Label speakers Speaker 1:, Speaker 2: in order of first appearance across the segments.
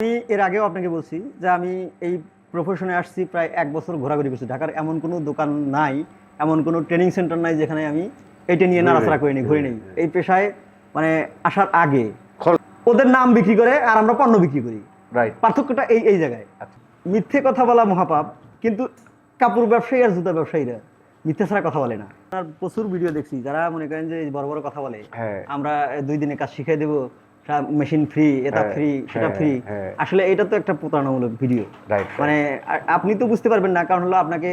Speaker 1: আমি এর আগেও আপনাকে বলছি যে আমি এই প্রফেশনে আসছি প্রায় এক বছর ঘোরাঘুরি করছি। ঢাকার এমন কোনো দোকান নাই এমন কোনো ট্রেনিং সেন্টার নাই যেখানে আমি এটা নিয়ে নাড়াচাড়া করিনি ঘুরি নেই। এই পেশায় মানে আসার আগে ওদের নাম বিক্রি করে আর আমরা পণ্য বিক্রি করি। পার্থক্যটা এই এই জায়গায়।
Speaker 2: আচ্ছা।
Speaker 1: মিথ্যে কথা বলা মহাপাপ কিন্তু কাপড় ব্যবসায়ী আর জুতা ব্যবসায়ীরা মিথ্যে ছাড়া কথা বলে না। আর প্রচুর ভিডিও দেখছি যারা মনে করেন যে বড় বড় কথা বলে
Speaker 2: হ্যাঁ।
Speaker 1: আমরা দুই দিনে কাজ শিখিয়ে দেবো মেশিন ফ্রি এটা
Speaker 2: হ্যাঁ,
Speaker 1: ফ্রি সেটা
Speaker 2: হ্যাঁ,
Speaker 1: ফ্রি
Speaker 2: হ্যাঁ।
Speaker 1: আসলে এটা তো একটা প্রতারণামূলক ভিডিও মানে আপনি তো বুঝতে পারবেন না কারণ হলো আপনাকে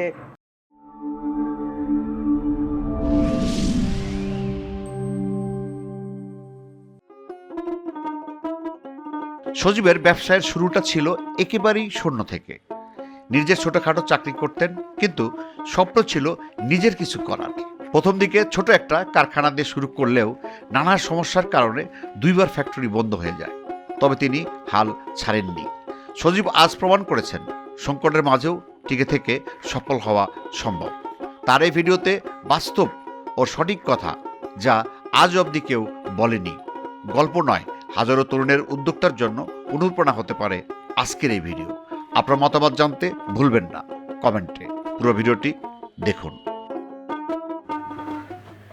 Speaker 3: সজীবের ব্যবসায়ের শুরুটা ছিল একেবারেই শূন্য থেকে। নিজের ছোটখাটো চাকরি করতেন কিন্তু স্বপ্ন ছিল নিজের কিছু করার। প্রথম দিকে ছোট একটা কারখানা দিয়ে শুরু করলেও নানা সমস্যার কারণে দুইবার ফ্যাক্টরি বন্ধ হয়ে যায়। তবে তিনি হাল ছাড়েননি। সজীব আজ প্রমাণ করেছেন, সংকটের মাঝেও টিকে থেকে সফল হওয়া সম্ভব। তার এই ভিডিওতে বাস্তব ও সঠিক কথা যা আজ অবধি কেউ বলেনি। গল্প নয়, হাজারো তরুণের উদ্যোক্তার জন্য অনুপ্রেরণা হতে পারে আজকের এই ভিডিও। আপনার মতামত জানতে ভুলবেন না। কমেন্টে পুরো ভিডিওটি দেখুন।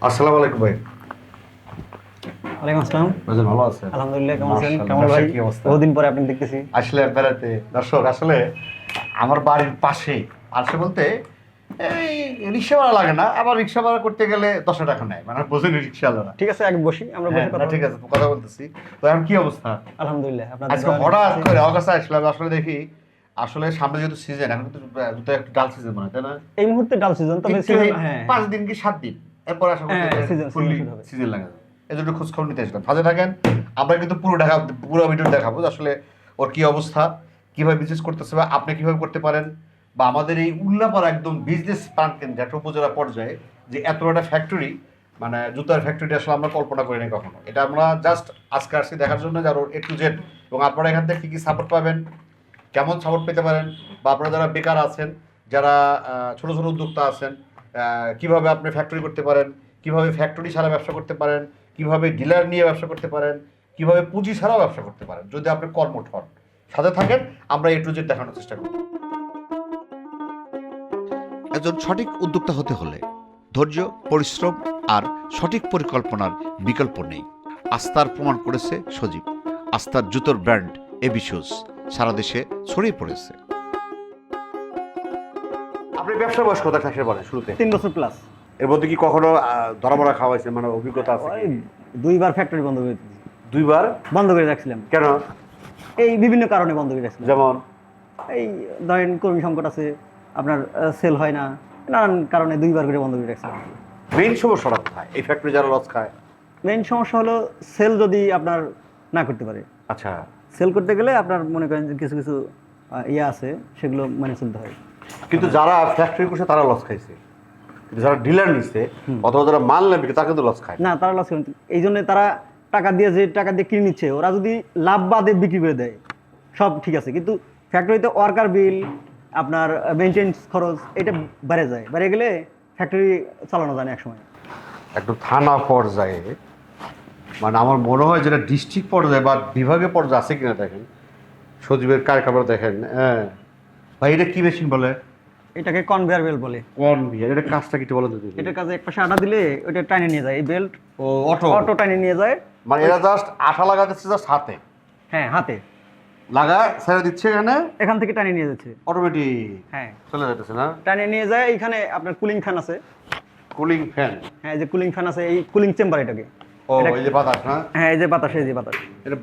Speaker 2: আসসালামু আলাইকুম ভাই।
Speaker 1: ওয়ালাইকুম আসসালাম।
Speaker 2: বাজার ভালো আছেন?
Speaker 1: আলহামদুলিল্লাহ কেমন আছেন? কেমন ভাই?
Speaker 2: কি অবস্থা?
Speaker 1: বহুদিন পরে আপনি দেখতেছি।
Speaker 2: আসলে বেড়াতে দর্শক আসলে আমার বাড়ির পাশে পাশে বলতে এই রিক্সা ভাড়া লাগে না আবার রিক্সা ভাড়া করতে গেলে দশ টাকা নেয় মানে বোঝেনি রিক্সা
Speaker 1: ঠিক আছে আগে বসি আমরা বসে কথা
Speaker 2: ঠিক আছে কথা বলতেছি। তো এখন কি অবস্থা?
Speaker 1: আলহামদুলিল্লাহ আপনাদের
Speaker 2: আজকে হঠাৎ করে অগাস্ট আসলাম আসলে দেখি আসলে সামনে যেহেতু সিজন এখন একটু ডাল সিজন মনে হয় তাই না?
Speaker 1: এই মুহূর্তে ডাল সিজন তবে হ্যাঁ।
Speaker 2: পাঁচ দিন কি সাত দিন? এরপর আশা
Speaker 1: season হবে।
Speaker 2: সিজন লাগে জন্য খোঁজ খবর নিতে আসলাম সাথে থাকেন আমরা কিন্তু পুরো দেখা পুরো ভিডিও দেখাবো আসলে ওর কি অবস্থা কীভাবে বিজনেস করতেছে বা আপনি কীভাবে করতে পারেন বা আমাদের এই উল্লাপাড়া একদম বিজনেস প্রাণকেন্দ্র একটা উপজেলা পর্যায়ে যে এত একটা ফ্যাক্টরি মানে জুতার ফ্যাক্টরি আসলে আমরা কল্পনা করিনি কখনো। এটা আমরা জাস্ট আজকে আসছি দেখার জন্য যার এ টু জেড এবং আপনারা এখান থেকে কী কী সাপোর্ট পাবেন কেমন সাপোর্ট পেতে পারেন বা আপনারা যারা বেকার আছেন যারা ছোট ছোট উদ্যোক্তা আছেন কীভাবে আপনি ফ্যাক্টরি করতে পারেন? কীভাবে ফ্যাক্টরি ছাড়া ব্যবসা করতে পারেন? কীভাবে ডিলার নিয়ে ব্যবসা করতে পারেন? কীভাবে পুঁজি ছাড়াও ব্যবসা করতে পারেন? যদি আপনি কর্মঠ হন। সাথে থাকেন, আমরা এ টু জেড দেখানোর চেষ্টা করব।
Speaker 3: একজন সঠিক উদ্যোক্তা হতে হলে ধৈর্য, পরিশ্রম আর সঠিক পরিকল্পনার বিকল্প নেই। আস্থার প্রমাণ করেছে সজীব। আস্থার জুতোর ব্র্যান্ড এবিশোস সারা দেশে ছড়িয়ে পড়েছে।
Speaker 2: আপনি ব্যবসা বয়স কোথায় থাকে বলেন শুরুতে?
Speaker 1: তিন বছর প্লাস
Speaker 2: এর মধ্যে কি কখনো ধরা মরা খাওয়া হয়েছে? মানে অভিজ্ঞতা আছে
Speaker 1: দুইবার ফ্যাক্টরি বন্ধ করে
Speaker 2: দুইবার?
Speaker 1: বন্ধ করে রাখছিলাম।
Speaker 2: কেন?
Speaker 1: এই বিভিন্ন কারণে বন্ধ করে রাখছিলাম।
Speaker 2: যেমন?
Speaker 1: এই ধরেন কর্মী সংকট আছে আপনার সেল হয় না নানান কারণে দুইবার করে বন্ধ করে রাখছিলাম।
Speaker 2: মেইন সমস্যাটা কোথায়? এই ফ্যাক্টরি যারা লস খায়?
Speaker 1: মেইন সমস্যা হলো সেল যদি আপনার না করতে পারে।
Speaker 2: আচ্ছা।
Speaker 1: সেল করতে গেলে আপনার মনে করেন কিছু কিছু ইয়ে আছে সেগুলো মানে চলতে হয়।
Speaker 2: কিন্তু যারা ফ্যাক্টরি করছে তারা লস খাইছে। কিন্তু যারা ডিলার নিচ্ছে অথবা যারা মাল নেবে তারা কিন্তু লস খায়।
Speaker 1: না তারা লস করেন এই জন্য তারা টাকা দিয়ে যে টাকা দিয়ে কিনে নিচ্ছে ওরা যদি লাভ বাদে বিক্রি করে দেয় সব ঠিক আছে। কিন্তু ফ্যাক্টরিতে ওয়ার্কার বিল আপনার মেনটেন্স খরচ এটা বেড়ে যায়। বেড়ে গেলে ফ্যাক্টরি চালানো যায় না একসময়।
Speaker 2: একদম থানা পর্যায়ে মানে আমার মনে হয় যেটা ডিস্ট্রিক্ট পর্যায়ে বা বিভাগীয় পর্যায়ে আছে কিনা দেখেন। সজীবের কারখানা দেখেন হ্যাঁ। ভাই এটা কি মেশিন বলে?
Speaker 1: এটাকে কনভেয়ার বেল্ট বলে।
Speaker 2: কোন বিয়ার এটা কাজটা কি একটু বলেন তো দেখি।
Speaker 1: এটার কাছে এক পাশে আটা দিলে ওইটা টাইনে নিয়ে যায় এই বেল্ট
Speaker 2: ও অটো
Speaker 1: অটো টাইনে নিয়ে যায়।
Speaker 2: মানে এরা জাস্ট আঠা লাগাতেছে জাস্ট হাতে?
Speaker 1: হ্যাঁ হাতে।
Speaker 2: লাগা ছেড়ে দিচ্ছে এখানে?
Speaker 1: এখান থেকে টাইনে নিয়ে যাচ্ছে।
Speaker 2: অটোমেটিক
Speaker 1: হ্যাঁ।
Speaker 2: চলে যাইতেছে না?
Speaker 1: টাইনে নিয়ে যায় এইখানে আপনার কুলিং ফ্যান আছে।
Speaker 2: কুলিং ফ্যান
Speaker 1: হ্যাঁ এই যে কুলিং ফ্যান আছে এই কুলিং চেম্বার এটাকে।
Speaker 2: ও এই যে বাতাস না
Speaker 1: হ্যাঁ এই যে বাতাস এই যে বাতাস।
Speaker 2: এটা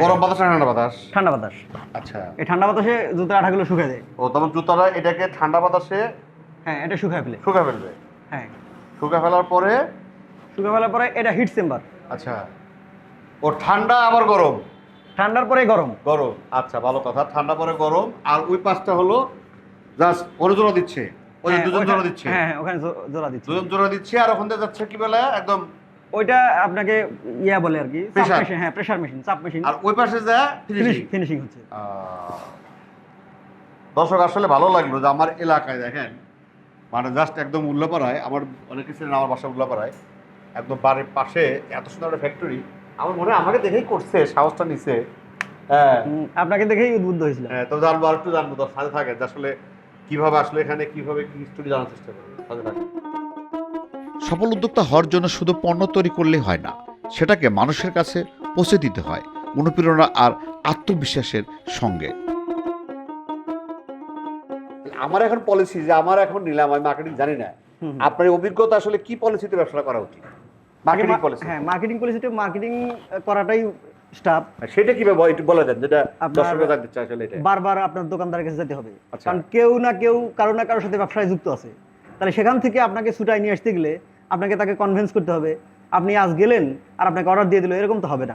Speaker 2: গরম বাতাস ঠান্ডা বাতাস?
Speaker 1: ঠান্ডা বাতাস।
Speaker 2: আচ্ছা।
Speaker 1: এই ঠান্ডা বাতাসে জুতার আঠাগুলো শুকিয়ে দেয়
Speaker 2: ও তখন জুতাটা এটাকে ঠান্ডা বাতাসে
Speaker 1: হ্যাঁ এটা শুকায় ফেলে।
Speaker 2: শুকা ফেলবে?
Speaker 1: হ্যাঁ।
Speaker 2: শুকা ফেলার পরে?
Speaker 1: শুকায় ফেলার পরে এটা হিট চেম্বার
Speaker 2: আচ্ছা। ও ঠান্ডা আবার গরম?
Speaker 1: ঠান্ডার পরে গরম।
Speaker 2: গরম। আচ্ছা ভালো কথা। ঠান্ডা পরে গরম। আর ওই পাশটা হলো জাস্ট ওরে জোড়া দিচ্ছে। ওই
Speaker 1: হ্যাঁ,
Speaker 2: দুজন জোড়া দিচ্ছে।
Speaker 1: হ্যাঁ হ্যাঁ ওখানে জোড়া দিচ্ছে।
Speaker 2: দুজন জোড়া দিচ্ছে আর ওখান থেকে যাচ্ছে কি বলে একদম
Speaker 1: ওইটা আপনাকে ইয়া বলে আর কি হ্যাঁ প্রেসার মেশিন চাপ মেশিন
Speaker 2: আর ওই পাশে যা ফিনিশিং
Speaker 1: ফিনিশিং হচ্ছে।
Speaker 2: দর্শক আসলে ভালো লাগল যে আমার এলাকায় দেখেন মানে জাস্ট একদম উল্লাপাড়ায় আমার অনেকে ছিলেন আমার বাসা উল্লাপাড়ায় একদম বাড়ির পাশে এত সুন্দর একটা ফ্যাক্টরি আমার মনে হয় আমাকে দেখেই করছে সাহসটা নিছে। হ্যাঁ।
Speaker 1: আপনাকে দেখেই উদ্বুদ্ধ হয়েছিলাম
Speaker 2: হ্যাঁ তো জানব আর একটু জানব তোর সাথে থাকে যে আসলে কীভাবে আসলে এখানে কীভাবে কি স্টোরি জানার চেষ্টা করব সাথে থাকে
Speaker 3: সফল উদ্যোক্তা হওয়ার জন্য শুধু পণ্য তৈরি করলেই হয় না সেটাকে মানুষের কাছে পৌঁছে দিতে হয় অনুপ্রেরণা আর আত্মবিশ্বাসের সঙ্গে।
Speaker 2: আমার এখন পলিসি যে আমার এখন নিলাম আমি মার্কেটিং জানি না। আপনার অভিজ্ঞতা আসলে কি পলিসিতে ব্যবসা করা উচিত? মার্কেটিং পলিসি
Speaker 1: হ্যাঁ মার্কেটিং পলিসিতে মার্কেটিং করাটাই স্টাফ
Speaker 2: সেটা কীভাবে বল- একটু বলে দেন যেটা দর্শকরা জানতে চায় আসলে এটা।
Speaker 1: বারবার আপনার দোকানদারের কাছে যেতে হবে।
Speaker 2: আচ্ছা।
Speaker 1: কারণ কেউ না কেউ কারও না কারোর সাথে ব্যবসায় যুক্ত আছে। তাহলে সেখান থেকে আপনাকে ছুটাই নিয়ে আসতে গেলে আপনাকে তাকে কনভিন্স করতে হবে। আপনি আজ গেলেন আর আপনাকে অর্ডার দিয়ে দিল এরকম তো হবে না।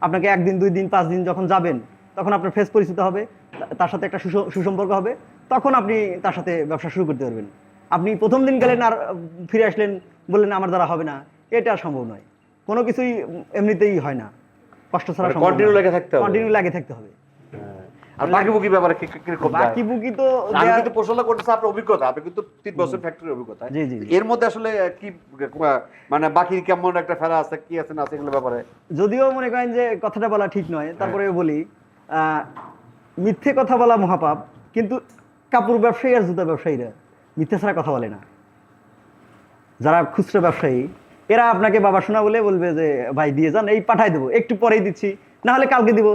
Speaker 1: আপনাকে একদিন দুই দিন পাঁচ দিন যখন যাবেন তখন আপনার ফেস পরিচিত হবে তার সাথে একটা সুস- সুসম্পর্ক হবে তখন আপনি তার সাথে ব্যবসা শুরু করতে পারবেন। আপনি প্রথম দিন গেলেন আর ফিরে আসলেন বললেন আমার দ্বারা হবে না। এটা সম্ভব নয়। কোনো কিছুই এমনিতেই হয় না। কষ্ট ছাড়া
Speaker 2: কন্টিনিউ লেগে থাকতে হবে।
Speaker 1: কন্টিনিউ লাগে থাকতে হবে।
Speaker 2: আর বাকি বুকি ব্যাপারে কি
Speaker 1: বাকি বুকি তো
Speaker 2: আমি কিন্তু করতেছি আপনার অভিজ্ঞতা আপনি কিন্তু তিন বছর অভিজ্ঞতা। এর মধ্যে আসলে কি মানে বাকি কেমন একটা ফেরা আছে কি আছে না আছে এগুলো ব্যাপারে?
Speaker 1: যদিও মনে করেন যে কথাটা বলা ঠিক নয় তারপরে বলি মিথ্যে কথা বলা মহাপাপ কিন্তু কাপড় ব্যবসায়ী আর জুতা ব্যবসায়ীরা মিথ্যে ছাড়া কথা বলে না। যারা খুচরো ব্যবসায়ী এরা আপনাকে বাবা শোনা বলে বলবে যে ভাই দিয়ে যান এই পাঠাই দেবো একটু পরেই দিচ্ছি না হলে কালকে দিব।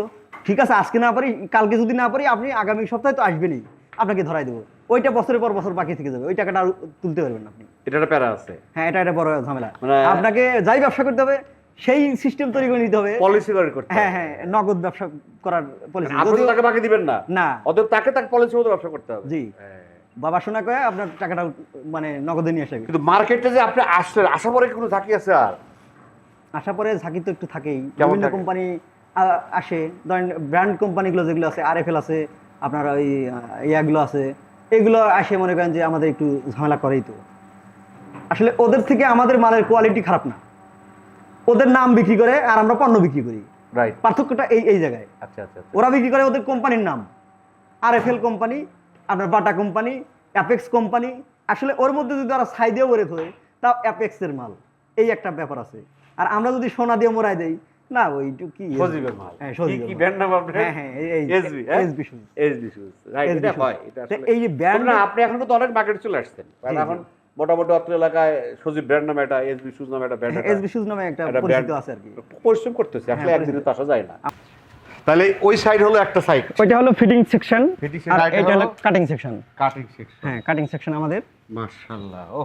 Speaker 1: ঠিক আছে আজকে না পারি কালকে যদি না পারি আপনি আগামী সপ্তাহে তো আসবেনই। আপনাকে ধরাই দেবো। ওইটা বছরের পর বছর বাকি থেকে যাবে। ওই টাকাটা আর তুলতে পারবেন না আপনি।
Speaker 2: এটা একটা প্যারা আছে।
Speaker 1: হ্যাঁ এটা একটা বড় ঝামেলা।
Speaker 2: মানে-
Speaker 1: আপনাকে যাই ব্যবসা করতে হবে সেই সিস্টেম তৈরি করে নিতে হবে।
Speaker 2: পলিসি করে করতে
Speaker 1: হ্যাঁ হ্যাঁ নগদ ব্যবসা করার পলিসি
Speaker 2: আপনি তো তাকে বাকি দিবেন না।
Speaker 1: না।
Speaker 2: অতএব তাকে তাকে পলিসি মতো ব্যবসা করতে হবে।
Speaker 1: জি।
Speaker 2: হ্যাঁ।
Speaker 1: বাবা শোনা কয়ে আপনার টাকাটা মানে নগদে নিয়ে আসবে
Speaker 2: কিন্তু মার্কেটে যে আপনি আসলেন আসার পরে কোনো ঝাঁকি আছে আর?
Speaker 1: আশা পরে ঝাঁকি তো একটু থাকেই। বিভিন্ন কোম্পানি আসে। ধরেন ব্র্যান্ড কোম্পানিগুলো যেগুলো আছে আর আছে আপনার ওই ইয়াগুলো আছে এগুলো আসে মনে করেন যে আমাদের একটু ঝামেলা করেই তো। আসলে ওদের থেকে আমাদের মালের কোয়ালিটি খারাপ না। ওদের নাম বিক্রি করে আর আমরা পণ্য বিক্রি করি।
Speaker 2: রাইট
Speaker 1: পার্থক্যটা এই এই জায়গায়।
Speaker 2: আচ্ছা আচ্ছা আচ্ছা।
Speaker 1: ওরা বিক্রি করে ওদের কোম্পানির নাম। আর এফ এল কোম্পানি আপনার বাটা কোম্পানি অ্যাপেক্স কোম্পানি আসলে ওর মধ্যে যদি ওরা ছাই দিয়ে ভরে থাকে তাও অ্যাপেক্সের মাল। এই একটা ব্যাপার আছে। আর আমরা যদি সোনা দিয়ে মোড়াই দেই না ওইটু কি
Speaker 2: সজীবের মাল।
Speaker 1: হ্যাঁ
Speaker 2: কি
Speaker 1: সজীবের
Speaker 2: কি
Speaker 1: মাল।
Speaker 2: ব্র্যান্ড নাম আপনার?
Speaker 1: হ্যাঁ হ্যাঁ এই- এই
Speaker 2: হ্যাঁ?
Speaker 1: SB shoes
Speaker 2: SB shoes right এটা হয় এটা
Speaker 1: এই যে
Speaker 2: না আপনি এখন তো অনেক মার্কেটে চলে আসছেন। কারণ। এখন মোটামুটি অত্র এলাকায় সজীব ব্র্যান্ড নামে একটা এসবি শুজ নামে একটা ব্র্যান্ড
Speaker 1: এসবি শুজ নামে একটা
Speaker 2: একটা
Speaker 1: পরিচিত আছে আর কি।
Speaker 2: পরিশ্রম করতেছে আসলে
Speaker 1: হ্যাঁ,
Speaker 2: একদিনে তো আসা যায় না। তাহলে ওই সাইড হলো একটা সাইড
Speaker 1: ওইটা হলো ফিটিং সেকশন আর
Speaker 2: এটা
Speaker 1: এটা হলো কাটিং সেকশন
Speaker 2: কাটিং সেকশন
Speaker 1: হ্যাঁ কাটিং সেকশন আমাদের।
Speaker 2: মাশাআল্লাহ ও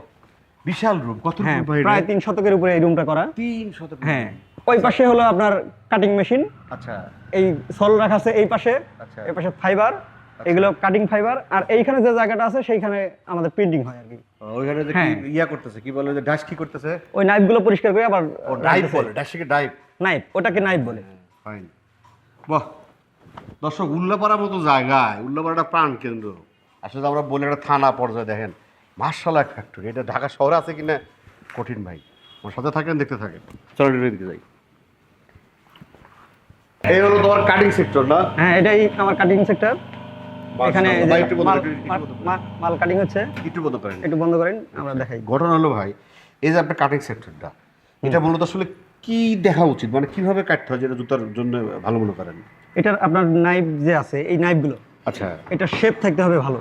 Speaker 2: বিশাল রুম কত
Speaker 1: হ্যাঁ
Speaker 2: রুম
Speaker 1: প্রায় তিন শতকের উপরে এই রুমটা করা।
Speaker 2: তিন শত
Speaker 1: হ্যাঁ। ওই পাশে হলো আপনার কাটিং মেশিন
Speaker 2: আচ্ছা।
Speaker 1: এই সল রাখা আছে এই পাশে।
Speaker 2: আচ্ছা।
Speaker 1: এই পাশে ফাইবার এগুলো কাটিং ফাইবার আর এইখানে যে জায়গাটা আছে সেইখানে আমাদের প্রিন্টিং হয় আর কি।
Speaker 2: ওইখানে যে কি
Speaker 1: হ্যাঁ।
Speaker 2: ইয়া করতেছে কি বলে যে ডাশ কি করতেছে?
Speaker 1: ওই নাইফগুলো পরিষ্কার করে আবার
Speaker 2: ও ডাইভ বলে ডাশকে ডাইভ
Speaker 1: নাইফ ওটাকে নাইফ বলে।
Speaker 2: ফাইন বাহ। দর্শক উল্লাপাড়ার মতো জায়গায় উল্লাপাড়াটা প্রাণ কেন্দ্র। আসলে আমরা বলে একটা থানা পর্যায়ে দেখেন। মার্শাল ফ্যাক্টরি এটা ঢাকা শহরে আছে কিনা? কঠিন ভাই। আমার সাথে থাকেন দেখতে থাকেন। চলো দিকে যাই। এই হলো তোমার কাটিং সেক্টর না?
Speaker 1: হ্যাঁ এটাই আমার কাটিং সেক্টর এখানে মাল- কাটিং হচ্ছে।
Speaker 2: একটু বন্ধ করেন।
Speaker 1: একটু বন্ধ করেন আমরা দেখাই।
Speaker 2: ঘটনা হলো ভাই এই যে আপনার কাটিং সেক্টরটা এটা মূলত আসলে কি দেখা উচিত? মানে কীভাবে কাটতে হয় যেটা জুতার জন্য ভালো মনে করেন?
Speaker 1: এটার আপনার নাইফ যে আছে এই নাইফগুলো
Speaker 2: আচ্ছা।
Speaker 1: এটা শেপ থাকতে হবে ভালো।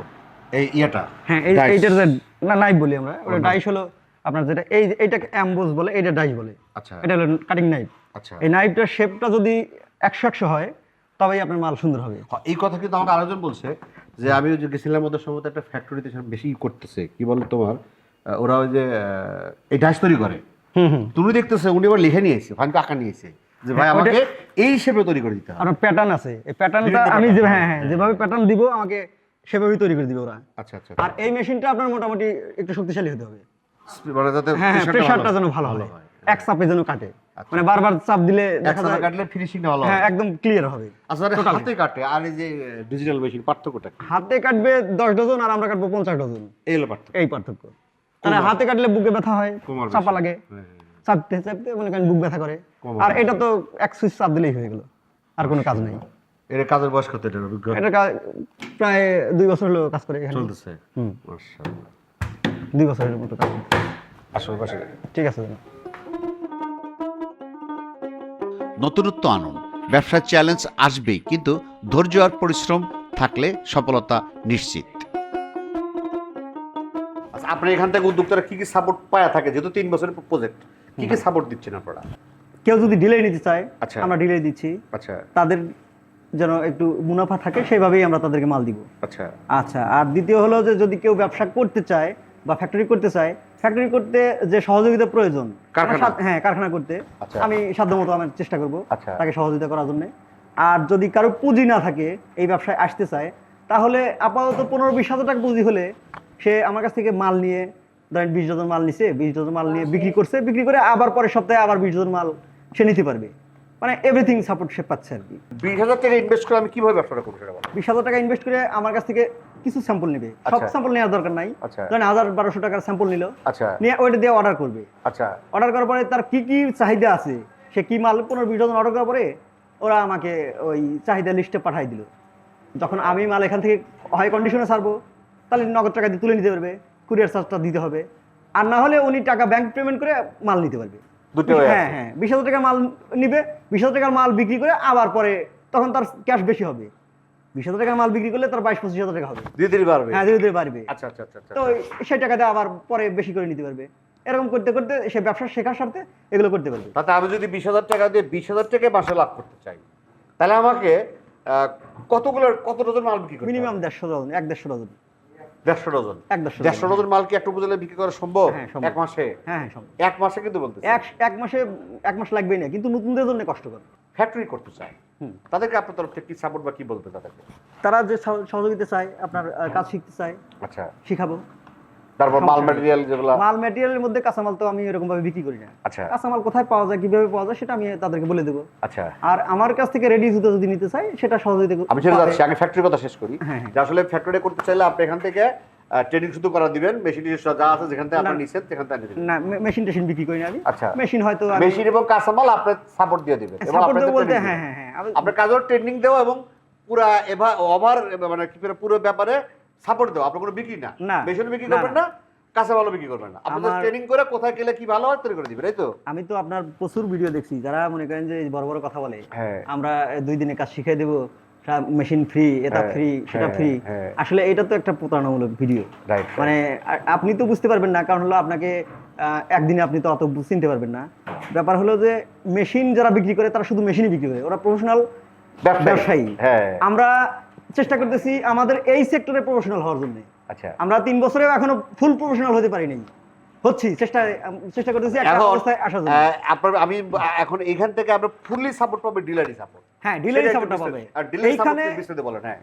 Speaker 2: এই ইয়েটা
Speaker 1: হ্যাঁ এই এইটার যে না নাইফ বলি আমরা ওটা ডাইস হলো আপনার যেটা এই এইটাকে অ্যাম্বোজ বলে এটা ডাইস বলে।
Speaker 2: আচ্ছা।
Speaker 1: এটা হলো কাটিং নাইফ
Speaker 2: আচ্ছা।
Speaker 1: এই নাইফটার শেপটা যদি একশো একশো হয় তবেই আপনার মাল সুন্দর হবে।
Speaker 2: হ্যাঁ, এই কথা কিন্তু আমাকে আরেকজন বলছে যে আমি ওই যে গেছিলাম ওদের সম্ভবত একটা ফ্যাক্টরিতে বেশি করতেছে কি বলে তোমার? ওরা ওই যে এই ডাস তৈরি করে। তুমি দেখতেছে উনি আবার লিখে নিয়েছে ফানকে আঁকা নিয়েছে যে ভাই
Speaker 1: হ্যাঁ,
Speaker 2: আমাকে এই হিসেবে তৈরি করে দিতে হবে।
Speaker 1: আপনার প্যাটার্ন আছে। এই প্যাটার্নটা আমি যে হ্যাঁ হ্যাঁ যেভাবে প্যাটার্ন দিব আমাকে সেভাবেই তৈরি করে দিবে ওরা।
Speaker 2: আচ্ছা আচ্ছা
Speaker 1: আর এই মেশিনটা আপনার মোটামুটি একটু শক্তিশালী হতে হবে।
Speaker 2: মানে যাতে
Speaker 1: হ্যাঁ হ্যাঁ প্রেশারটা যেন ভালো হয়। এক চাপে যেন কাটে। মানে বারবার চাপ দিলে দেখা যায়
Speaker 2: কাটলে ফিনিশিংটা ভালো
Speaker 1: হ্যাঁ একদম ক্লিয়ার হবে।
Speaker 2: আচ্ছা হাতে কাটে। আর এই যে ডিজিটাল মেশিন পার্থক্যটা
Speaker 1: হাতে কাটবে দশ ডজন আর আমরা কাটবো পঞ্চাশ ডজন
Speaker 2: এই হলো পার্থক্য।
Speaker 1: এই পার্থক্য। তাহলে হাতে কাটলে বুকে ব্যথা হয় চাপা লাগে।
Speaker 2: হ্যাঁ, হ্যাঁ।
Speaker 1: চাপতে চাপতে মনে করেন বুক ব্যথা করে। আর এটা তো এক সুইচ চাপ দিলেই হয়ে গেল। আর কোনো কাজ নেই।
Speaker 2: এর কাজের বয়স কত এটা
Speaker 1: এটা প্রায় দুই বছর হলো কাজ করে এখানে।
Speaker 2: চলতেছে।
Speaker 1: হুম।
Speaker 2: মাশাআল্লাহ।
Speaker 1: দুই বছরের মতো কাজ।
Speaker 2: আসলে
Speaker 1: ঠিক আছে
Speaker 3: নতুনত্ব আনুন। ব্যবসার চ্যালেঞ্জ আসবেই কিন্তু ধৈর্য আর পরিশ্রম থাকলে সফলতা নিশ্চিত।
Speaker 2: আচ্ছা আপনার এখান থেকে উদ্যোক্তারা কি কি সাপোর্ট পায়া থাকে যেহেতু তিন বছরের প্রজেক্ট কি কি সাপোর্ট দিচ্ছেন আপনারা?
Speaker 1: কেউ যদি ডিলে নিতে চায়
Speaker 2: আচ্ছা।
Speaker 1: আমরা ডিলে দিচ্ছি।
Speaker 2: আচ্ছা।
Speaker 1: তাদের যেন একটু মুনাফা থাকে সেইভাবেই আমরা তাদেরকে মাল দিব।
Speaker 2: আচ্ছা।
Speaker 1: আচ্ছা আর দ্বিতীয় হলো যে যদি কেউ ব্যবসা করতে চায় বা ফ্যাক্টরি করতে চায় ফ্যাক্টরি করতে যে সহযোগিতা প্রয়োজন হ্যাঁ কারখানা করতে।
Speaker 2: আচ্ছা।
Speaker 1: আমি সাধ্যমতো আমার চেষ্টা করব
Speaker 2: আচ্ছা।
Speaker 1: তাকে সহযোগিতা করার জন্য। আর যদি কারও পুঁজি না থাকে এই ব্যবসায় আসতে চায় তাহলে আপাতত পনেরো বিশ হাজার টাকা পুঁজি হলে সে আমার কাছ থেকে মাল নিয়ে ধরেন বিশ ডজন মাল নিছে বিশ ডজন মাল নিয়ে বিক্রি করছে বিক্রি করে আবার পরের সপ্তাহে আবার বিশ ডজন মাল সে নিতে পারবে। মানে এভরিথিং সাপোর্ট সে পাচ্ছে আর কি।
Speaker 2: বিশ হাজার টাকা ইনভেস্ট করে আমি কীভাবে ব্যবসাটা করব
Speaker 1: বিশ হাজার টাকা ইনভেস্ট করে আমার কাছ থেকে কিছু স্যাম্পল নেবে। সব
Speaker 2: আচ্ছা।
Speaker 1: স্যাম্পল নেওয়ার দরকার নাই।
Speaker 2: আচ্ছা।
Speaker 1: ধরেন হাজার বারোশো টাকার স্যাম্পল নিল।
Speaker 2: আচ্ছা।
Speaker 1: নিয়ে ওইটা দিয়ে অর্ডার করবে।
Speaker 2: আচ্ছা।
Speaker 1: অর্ডার করার পরে তার কি কি চাহিদা আছে? সে কি মাল পনেরো বিশ ডজন অর্ডার করার পরে ওরা আমাকে ওই চাহিদা লিস্টে পাঠাই দিল। যখন আমি মাল এখান থেকে হয় কন্ডিশনে ছাড়বো তাহলে নগদ টাকা দিয়ে তুলে নিতে পারবে কুরিয়ার চার্জটা দিতে হবে। আর না হলে উনি টাকা ব্যাংক পেমেন্ট করে মাল নিতে পারবে।
Speaker 2: হ্যাঁ
Speaker 1: হ্যাঁ বিশ হাজার টাকার মাল নিবে বিশ হাজার টাকার মাল বিক্রি করে আবার পরে তখন তার ক্যাশ বেশি হবে। বিশ হাজার টাকার মাল বিক্রি করলে তার বাইশ পঁচিশ হাজার টাকা হবে।
Speaker 2: ধীরে ধীরে বাড়বে।
Speaker 1: হ্যাঁ ধীরে ধীরে বাড়বে।
Speaker 2: আচ্ছা আচ্ছা আচ্ছা আচ্ছা।
Speaker 1: তো সেই টাকাতে আবার পরে বেশি করে নিতে পারবে। এরকম করতে করতে সে ব্যবসা শেখার সাথে এগুলো করতে পারবে।
Speaker 2: তাতে আমি যদি বিশ হাজার টাকা দিয়ে বিশ হাজার টাকা লাভ করতে চাই তাহলে আমাকে কতগুলো কত ডজন মাল বিক্রি করতে
Speaker 1: মিনিমাম? দেড়শো ডজন এক দেড়শো ডজন।
Speaker 2: দেড়শো ডজন?
Speaker 1: এক দেড়শো
Speaker 2: দেড়শো
Speaker 1: ডজন
Speaker 2: মাল কি একটা উপজেলায় বিক্রি করা সম্ভব?
Speaker 1: হ্যাঁ,
Speaker 2: এক মাসে?
Speaker 1: হ্যাঁ হ্যাঁ সম্ভব।
Speaker 2: এক মাসে কিন্তু বলতে
Speaker 1: এক এক মাসে এক মাস লাগবেই না কিন্তু নতুনদের জন্য কষ্টকর।
Speaker 2: ফ্যাক্টরি করতে চায়। তাদেরকে আপনার তরফ থেকে কি সাপোর্ট বা কি বলবে তাদেরকে?
Speaker 1: তারা যে সহযোগিতা চায় আপনার কাজ শিখতে চায়
Speaker 2: আচ্ছা।
Speaker 1: শিখাবো।
Speaker 2: তারপর মাল ম্যাটেরিয়াল যেগুলো
Speaker 1: মাল ম্যাটেরিয়ালের মধ্যে কাঁচামাল তো আমি এরকম ভাবে বিক্রি করি না।
Speaker 2: আচ্ছা।
Speaker 1: কাঁচামাল কোথায় পাওয়া যায় কীভাবে পাওয়া যায় সেটা আমি তাদেরকে বলে দেবো।
Speaker 2: আচ্ছা।
Speaker 1: আর আমার কাছ থেকে রেডি জুতো যদি নিতে চাই সেটা সহযোগিতা
Speaker 2: আমি সেটা আগে ফ্যাক্টরির কথা শেষ করি।
Speaker 1: হ্যাঁ, হ্যাঁ।
Speaker 2: যে আসলে ফ্যাক্টরি করতে চাইলে আপনি এখান থেকে ট্রেনিং শুধু করা দিবেন মেশিন যা আছে যেখান থেকে আপনার
Speaker 1: না।
Speaker 2: নিছেন সেখান থেকে দিবেন।
Speaker 1: না মেশিন টেশিন বিক্রি করি না আমি।
Speaker 2: আচ্ছা।
Speaker 1: মেশিন হয়তো
Speaker 2: মেশিন এবং কাঁচামাল আপনার সাপোর্ট দিয়ে দিবেন
Speaker 1: সাপোর্ট বলতে হ্যাঁ হ্যাঁ হ্যাঁ
Speaker 2: আপনার ট্রেনিং দেওয়া এবং পুরা ওভার মানে কি পুরো ব্যাপারে সাপোর্ট দেওয়া। আপনার কোনো বিক্রি না। মেশিন বিক্রি করবেন না। কাঁচা ভালো বিক্রি করবেন না। আপনাদের ট্রেনিং করে কোথায় গেলে কি ভালো হয় তৈরি করে দিবেন তাই তো?
Speaker 1: আমি তো আপনার প্রচুর ভিডিও দেখছি। যারা মনে করেন যে বড় বড় কথা বলে
Speaker 2: হ্যাঁ।
Speaker 1: আমরা দুই দিনে কাজ শিখিয়ে দেবো। মেশিন ফ্রি এটা
Speaker 2: হ্যাঁ,
Speaker 1: ফ্রি সেটা
Speaker 2: হ্যাঁ,
Speaker 1: ফ্রি
Speaker 2: হ্যাঁ।
Speaker 1: আসলে এটা তো একটা প্রতারণামূলক ভিডিও মানে আপনি তো বুঝতে পারবেন না কারণ হলো আপনাকে একদিনে আপনি তো অত চিনতে পারবেন না। ব্যাপার হলো যে মেশিন যারা বিক্রি করে তারা শুধু মেশিনই বিক্রি করে। ওরা প্রফেশনাল ব্যবসায়ী।
Speaker 2: হ্যাঁ।
Speaker 1: আমরা চেষ্টা করতেছি আমাদের এই সেক্টরে প্রফেশনাল হওয়ার জন্য।
Speaker 2: আচ্ছা।
Speaker 1: আমরা তিন বছরেও এখনও ফুল প্রফেশনাল হতে পারি নাই। হচ্ছি চেষ্টা চেষ্টা করতেছি একটা
Speaker 2: এখন
Speaker 1: অবস্থায় আসার জন্য।
Speaker 2: আপনার আমি এখন এখান থেকে আমরা ফুললি সাপোর্ট পাবো ডিলারি সাপোর্ট
Speaker 1: হ্যাঁ ডিলারি সাপোর্টটা পাবে।
Speaker 2: আর ডিলারি সাপোর্ট বিস্তারিত বলেন হ্যাঁ।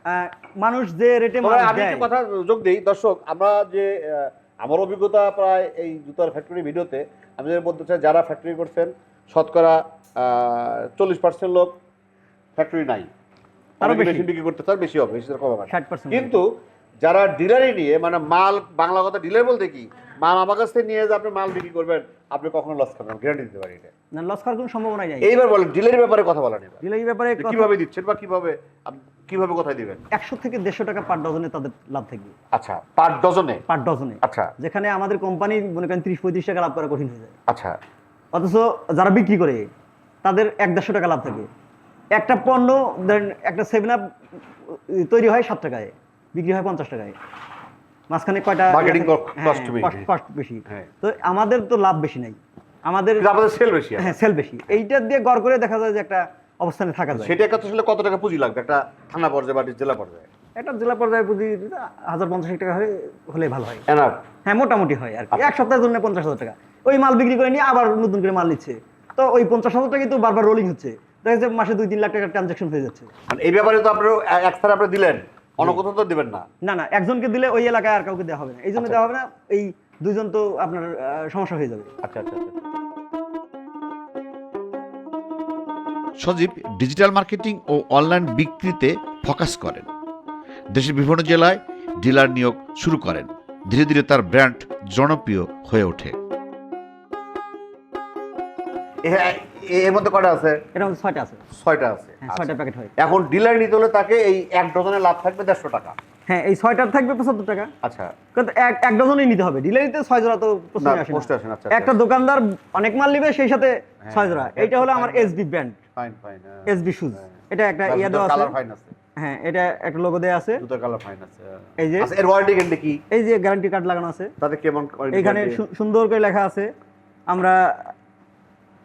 Speaker 1: মানুষ যে রেটে মাল
Speaker 2: আমি একটা কথা যোগ দিই। দর্শক আমরা যে আমার অভিজ্ঞতা প্রায় এই জুতার ফ্যাক্টরি ভিডিওতে আমি যদি বলতে চাই যারা ফ্যাক্টরি করছেন শতকরা চল্লিশ পার্সেন্ট লোক ফ্যাক্টরি নাই। আরও
Speaker 1: বেশি।
Speaker 2: বিক্রি করতে চান বেশি হবে বেশি কম হবে কিন্তু যারা ডিলারি নিয়ে মানে মাল বাংলা কথা ডিলার বলতে কি মাল আমার কাছ থেকে নিয়ে যে আপনি মাল বিক্রি করবেন আপনি কখনো লস খাবেন গ্যারান্টি দিতে পারি এটা।
Speaker 1: না লস করার কোনো সম্ভাবনাই নাই।
Speaker 2: এইবার বলেন ডিলারি ব্যাপারে কথা বলেন
Speaker 1: ডিলারি ব্যাপারে
Speaker 2: কীভাবে দিচ্ছেন বা কীভাবে কীভাবে কোথায় দিবেন?
Speaker 1: একশো থেকে দেড়শো টাকা পার ডজনে তাদের লাভ থাকবে।
Speaker 2: আচ্ছা পার ডজনে
Speaker 1: পার ডজনে
Speaker 2: আচ্ছা।
Speaker 1: যেখানে আমাদের কোম্পানি মনে করেন তিরিশ পঁয়ত্রিশ টাকা লাভ করা কঠিন হয়ে যায়।
Speaker 2: আচ্ছা।
Speaker 1: অথচ যারা বিক্রি করে তাদের এক দেড়শো টাকা লাভ থাকে। একটা পণ্য ধরেন একটা সেভেন আপ তৈরি হয় সাত টাকায় বিক্রি হয় পঞ্চাশ টাকায়। মাঝখানে কয়টা
Speaker 2: co-
Speaker 1: হ্যাঁ,
Speaker 2: বেশি। হ্যাঁ।
Speaker 1: তো আমাদের তো লাভ বেশি নাই। আমাদের
Speaker 2: আমাদের সেল বেশি
Speaker 1: হ্যাঁ সেল বেশি। এইটা দিয়ে গড় করে দেখা যায় যে একটা অবস্থানে থাকা যায়।
Speaker 2: সেটা একটা আসলে কত টাকা পুঁজি লাগবে? একটা থানা পর্যায়ে বা জেলা পর্যায়ে?
Speaker 1: একটা জেলা পর্যায়ে পুঁজি হাজার পঞ্চাশ টাকা হলে হলে ভালো হয়। হ্যাঁ মোটামুটি হয় আর কি।
Speaker 2: আচ্ছা।
Speaker 1: এক সপ্তাহের জন্য পঞ্চাশ হাজার টাকা। ওই মাল বিক্রি করে নিয়ে আবার নতুন করে মাল নিচ্ছে। তো ওই পঞ্চাশ হাজার টাকা কিন্তু বারবার রোলিং হচ্ছে। দেখা যাচ্ছে মাসে দুই তিন লাখ টাকার ট্রানজাকশন হয়ে যাচ্ছে।
Speaker 2: মানে এই ব্যাপারে তো আপনার এক স্যার আপনি দিলেন। অন্য কোথাও তো দিবেন না।
Speaker 1: না না একজনকে দিলে ওই এলাকায় আর কাউকে দেওয়া হবে না। এই জন্য
Speaker 2: আচ্ছা।
Speaker 1: দেওয়া হবে না। এই দুইজন তো আপনার সমস্যা হয়ে যাবে।
Speaker 2: আচ্ছা আচ্ছা আচ্ছা।
Speaker 3: সজীব ডিজিটাল মার্কেটিং ও অনলাইন বিক্রিতে ফোকাস করেন। দেশের বিভিন্ন জেলায় ডিলার নিয়োগ শুরু করেন। ধীরে ধীরে তার ব্র্যান্ড জনপ্রিয় হয়ে ওঠে।
Speaker 2: এ- এর মধ্যে কটা আছে?
Speaker 1: আমাদের ছয়টা আছে।
Speaker 2: ছয়টা আছে।
Speaker 1: হ্যাঁ
Speaker 2: আচ্ছা।
Speaker 1: ছয়টা প্যাকেট হয়।
Speaker 2: এখন ডিলার নিতে হলে তাকে এই এক ডজনে লাভ থাকবে দেড়শো টাকা।
Speaker 1: হ্যাঁ এই ছয়টার থাকবে পঁচাত্তর টাকা।
Speaker 2: আচ্ছা।
Speaker 1: এক এক ডজনই নিতে হবে। ডিলারিতে ছয় জোড়া তো।
Speaker 2: প্রশ্ন আসে না, আচ্ছা,
Speaker 1: একটা দোকানদার অনেক মাল নিবে সেই সাথে ছয় জোড়া।
Speaker 2: হ্যাঁ,
Speaker 1: এইটা হলো আমার
Speaker 2: fine,
Speaker 1: SB brand
Speaker 2: fine fine
Speaker 1: SB shoes এটা একটা ইয়া দেওয়া আছে।
Speaker 2: ফাইন আছে।
Speaker 1: হ্যাঁ এটা একটা লোগো আছে।
Speaker 2: জুতার কালার ফাইন আছে
Speaker 1: এই যে-
Speaker 2: আচ্ছা এর ওয়ারেন্টি গ্যারান্টি কি?
Speaker 1: এই যে গ্যারান্টি কার্ড লাগানো আছে।
Speaker 2: তাতে কেমন
Speaker 1: এখানে সুন্দর করে লেখা আছে। আমরা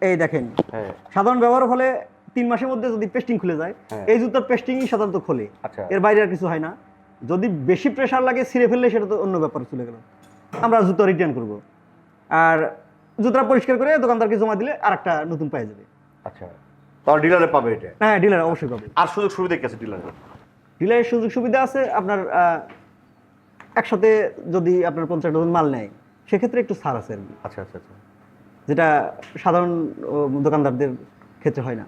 Speaker 1: এই দেখেন।
Speaker 2: হ্যাঁ।
Speaker 1: সাধারণ ব্যবহার ফলে তিন মাসের মধ্যে যদি পেস্টিং খুলে যায়
Speaker 2: হ্যাঁ।
Speaker 1: এই জুতার পেস্টিংই সাধারণত খোলে।
Speaker 2: আচ্ছা।
Speaker 1: এর বাইরে আর কিছু হয় না। যদি বেশি প্রেশার লাগে ছিঁড়ে ফেললে সেটা তো অন্য ব্যাপার চলে গেল। আমরা জুতো রিটার্ন করব। আর জুতোটা পরিষ্কার করে দোকানদারকে জমা দিলে আর একটা নতুন পাওয়া যাবে।
Speaker 2: আচ্ছা তাহলে ডিলারে পাবে এটা?
Speaker 1: হ্যাঁ ডিলার অবশ্যই পাবে।
Speaker 2: আর সুযোগ সুবিধা কি আছে ডিলারে
Speaker 1: ডিলারের সুযোগ সুবিধা আছে আপনার একসাথে যদি আপনার পঞ্চাশ ডজন মাল নেয় সেক্ষেত্রে একটু ছাড় আছে আর কি।
Speaker 2: আচ্ছা আচ্ছা আচ্ছা।
Speaker 1: যেটা সাধারণ দোকানদারদের ক্ষেত্রে হয় না।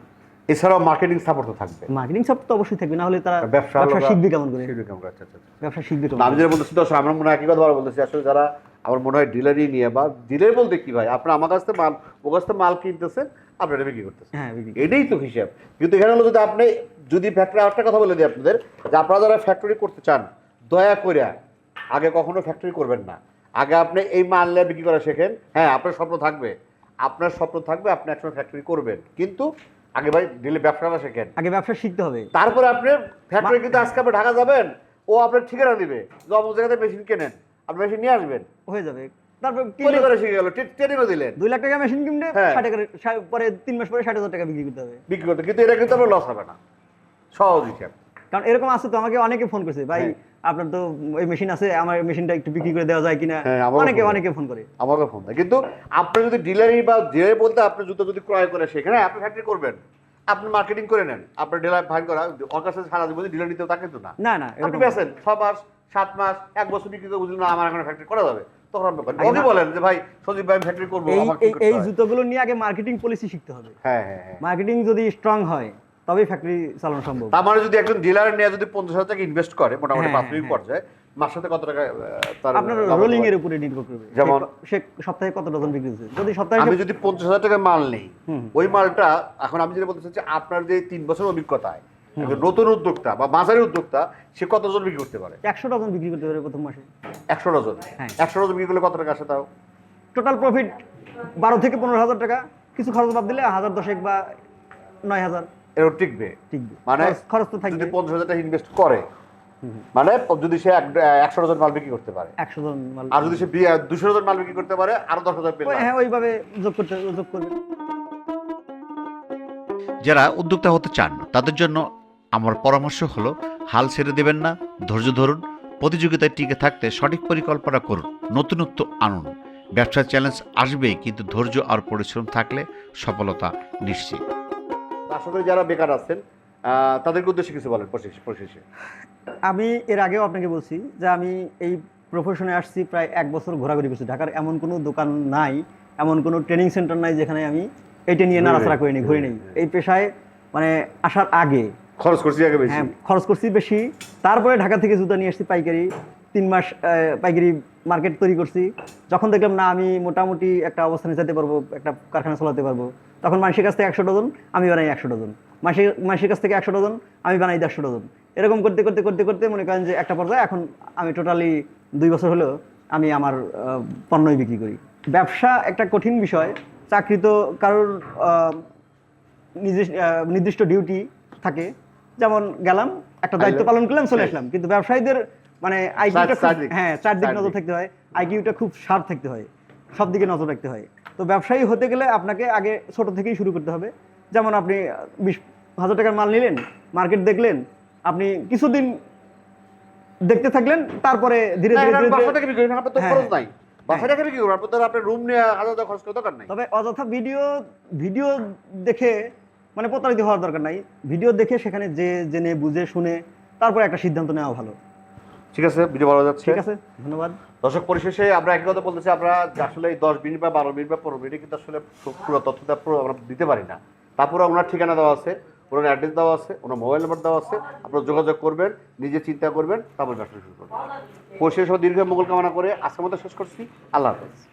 Speaker 2: এছাড়াও মার্কেটিং সাপোর্ট তো থাকবে।
Speaker 1: মার্কেটিং সব তো অবশ্যই থাকবে না হলে তারা
Speaker 2: ব্যবসা
Speaker 1: শিখবে কেমন করে?
Speaker 2: শিখবে কেমন করে? আচ্ছা আচ্ছা আচ্ছা।
Speaker 1: ব্যবসা শিখবে কেমন
Speaker 2: আমি? যেটা বলতেছি দর্শক আমার মনে হয় একই কথা বলতেছি আসলে যারা আমার মনে হয় ডিলারই নিয়ে বা ডিলার বলতে কি ভাই? আপনার আমার কাছ থেকে মাল ও কাছ থেকে মাল কিনতেছেন আপনার এটা বিক্রি করতেছেন।
Speaker 1: হ্যাঁ
Speaker 2: এটাই তো হিসাব। কিন্তু এখানে হলো যদি আপনি যদি ফ্যাক্টরি আরেকটা কথা বলে দিই আপনাদের যে আপনারা যারা ফ্যাক্টরি করতে চান দয়া করে আগে কখনো ফ্যাক্টরি করবেন না। আগে আপনি এই মাল নিয়ে বিক্রি করা শেখেন। হ্যাঁ আপনার স্বপ্ন থাকবে। আপনার স্বপ্ন থাকবে আপনি একসময় ফ্যাক্টরি করবেন। কিন্তু আগে ভাই ডিলে ব্যবসাটা শেখেন
Speaker 1: আগে ব্যবসা শিখতে হবে।
Speaker 2: তারপরে আপনি ফ্যাক্টরি কিন্তু আজকে আপনি ঢাকা যাবেন ও আপনার ঠিকানা দিবে। যে অমুক জায়গাতে মেশিন কেনেন আপনি মেশিন নিয়ে আসবেন।
Speaker 1: হয়ে যাবে। তারপর
Speaker 2: তৈরি
Speaker 1: কিনলে
Speaker 2: করে শিখে গেল ট্রেনিংও দিলেন।
Speaker 1: দুই লাখ টাকা মেশিন কিনলে
Speaker 2: হ্যাঁ।
Speaker 1: ষাট টাকা পরে তিন মাস পরে ষাট হাজার টাকা বিক্রি করতে হবে।
Speaker 2: বিক্রি করতে কিন্তু এটা কিন্তু আপনার লস হবে না। সহজ হিসাব।
Speaker 1: কারণ এরকম আছে তো আমাকে অনেকে ফোন করছে ভাই
Speaker 2: হ্যাঁ।
Speaker 1: আপনার তো ওই মেশিন আছে আমার মেশিনটা একটু বিক্রি করে দেওয়া যায় কিনা?
Speaker 2: হ্যাঁ,
Speaker 1: অনেকে অনেকে ফোন করে।
Speaker 2: আমাকে ফোন দেয়। কিন্তু আপনি যদি ডিলারি বা ডিলারি বলতে আপনি জুতো যদি ক্রয় করে সেখানে আপনি ফ্যাক্টরি করবেন। আপনি মার্কেটিং করে নেন। আপনার ডিলার ফাইন করা ওর কাছে সারা জীবন ডিলার নিতেও তা কিন্তু না।
Speaker 1: না না
Speaker 2: আপনি বেছেন ছ মাস সাত মাস এক বছর বিক্রি করে বুঝলেন আমার এখন ফ্যাক্টরি করা যাবে। তখন আপনি করেন ওকে বলেন যে ভাই সজীব ভাই ফ্যাক্টরি করব
Speaker 1: এই? জুতোগুলো নিয়ে আগে মার্কেটিং পলিসি শিখতে হবে।
Speaker 2: হ্যাঁ হ্যাঁ হ্যাঁ।
Speaker 1: মার্কেটিং যদি স্ট্রং হয় তবেই ফ্যাক্টরি চালানো সম্ভব।
Speaker 2: তার মানে যদি একজন ডিলার নিয়ে যদি পঞ্চাশ হাজার টাকা ইনভেস্ট করে মোটামুটি
Speaker 1: হ্যাঁ,
Speaker 2: প্রাথমিক
Speaker 1: হ্যাঁ।
Speaker 2: পর্যায়ে কত টাকা তার
Speaker 1: আপনার রোলিং এর উপরে নির্ভর করবে।
Speaker 2: যেমন-
Speaker 1: সে- সপ্তাহে কত ডজন বিক্রি হচ্ছে? যদি সপ্তাহে
Speaker 2: আমি যদি পঞ্চাশ হাজার টাকা মাল নেই ওই মালটা এখন আমি যেটা বলতে চাচ্ছি আপনার যে তিন বছর অভিজ্ঞতায় নতুন উদ্যোক্তা বা মাঝারি উদ্যোক্তা সে কতজন বিক্রি করতে পারে?
Speaker 1: একশো ডজন বিক্রি করতে পারে প্রথম মাসে।
Speaker 2: একশো ডজন
Speaker 1: হ্যাঁ।
Speaker 2: একশো ডজন বিক্রি করলে কত টাকা আসে তাও?
Speaker 1: টোটাল প্রফিট বারো থেকে পনেরো হাজার টাকা। কিছু খরচ বাদ দিলে হাজার দশেক বা নয় হাজার।
Speaker 2: এরকম টিকবে।
Speaker 1: টিকবে।
Speaker 2: মানে
Speaker 1: খরচ- তো থাকবে।
Speaker 2: যদি পঞ্চাশ হাজার টাকা ইনভেস্ট করে মানে যদি সে একশো ডজন মাল বিক্রি করতে পারে।
Speaker 1: একশো জন মাল
Speaker 2: আর যদি সে দুশো ডজন মাল বিক্রি করতে পারে আরও দশ হাজার পেলে
Speaker 1: হ্যাঁ ওইভাবে যোগ করতে যোগ করবে।
Speaker 3: যারা উদ্যোক্তা হতে চান তাদের জন্য আমার পরামর্শ হলো হাল ছেড়ে দেবেন না ধৈর্য ধরুন প্রতিযোগিতায় টিকে থাকতে সঠিক পরিকল্পনা করুন নতুনত্ব আনুন। ব্যবসার চ্যালেঞ্জ আসবেই কিন্তু ধৈর্য আর পরিশ্রম থাকলে সফলতা নিশ্চিত।
Speaker 2: আশা করি যারা বেকার আছেন তাদেরকে উদ্দেশ্যে কিছু বলেন পরিশেষে
Speaker 1: আমি এর আগেও আপনাকে বলছি যে আমি এই প্রফেশনে আসছি প্রায় এক বছর ঘোরাঘুরি করছি। ঢাকার এমন কোনো দোকান নাই এমন কোনো ট্রেনিং সেন্টার নাই যেখানে আমি এটা নিয়ে নাড়াচাড়া করিনি ঘুরে নেই। এই পেশায় মানে আসার আগে
Speaker 2: খরচ করছি আগে বেশি।
Speaker 1: হ্যাঁ খরচ করছি বেশি। তারপরে ঢাকা থেকে জুতা নিয়ে আসছি পাইকারি তিন মাস পাইকারি মার্কেট তৈরি করছি। যখন দেখলাম না আমি মোটামুটি একটা অবস্থানে যেতে পারব একটা কারখানা চালাতে পারব তখন মানুষের কাছ থেকে একশো ডজন আমি বানাই একশো ডজন। মাসের মাসির কাছ থেকে একশো ডজন আমি বানাই দেড়শো ডজন। এরকম করতে করতে করতে করতে মনে করেন যে একটা পর্যায়ে এখন আমি টোটালি দুই বছর হলো আমি আমার পণ্যই বিক্রি করি। ব্যবসা একটা কঠিন বিষয়। চাকরি তো কারোর নির্দিষ্ট ডিউটি থাকে। যেমন গেলাম একটা দায়িত্ব পালন করলাম চলে। আসলাম। কিন্তু ব্যবসায়ীদের মানে আইকিউটা হ্যাঁ চারদিক নজর থাকতে হয়। আইকিউটা খুব শার্প থাকতে হয়। সব দিকে নজর রাখতে হয়। তো ব্যবসায়ী হতে গেলে আপনাকে আগে ছোট থেকেই শুরু করতে হবে। যেমন আপনি বিশ হাজার টাকার মাল নিলেন মার্কেট দেখলেন আপনি কিছুদিন দেখতে থাকলেন তারপরে ধীরে ধীরে হ্যাঁ,
Speaker 2: নাই। রুম খরচ দরকার নাই।
Speaker 1: তবে অযথা ভিডিও ভিডিও দেখে মানে প্রতারিত হওয়ার দরকার নাই। ভিডিও দেখে সেখানে যে জেনে বুঝে শুনে তারপরে একটা সিদ্ধান্ত নেওয়া ভালো।
Speaker 2: ঠিক আছে ভিডিও ভালো যাচ্ছে।
Speaker 1: ঠিক আছে ধন্যবাদ।
Speaker 2: দর্শক পরিশেষে আমরা একই কথা বলতেছি আমরা আসলে এই দশ মিনিট বা বারো মিনিট বা পনেরো মিনিটে কিন্তু আসলে পুরো তথ্যটা পুরো আমরা দিতে পারি না। তারপরে ওনার ঠিকানা দেওয়া আছে ওনার অ্যাড্রেস দেওয়া আছে ওনার মোবাইল নাম্বার দেওয়া আছে আপনারা যোগাযোগ করবেন নিজে চিন্তা করবেন তারপর ব্যবসা শুরু করবেন। পরিশেষ দীর্ঘ মঙ্গল কামনা করে আজকের মতো শেষ করছি। আল্লাহ হাফেজ।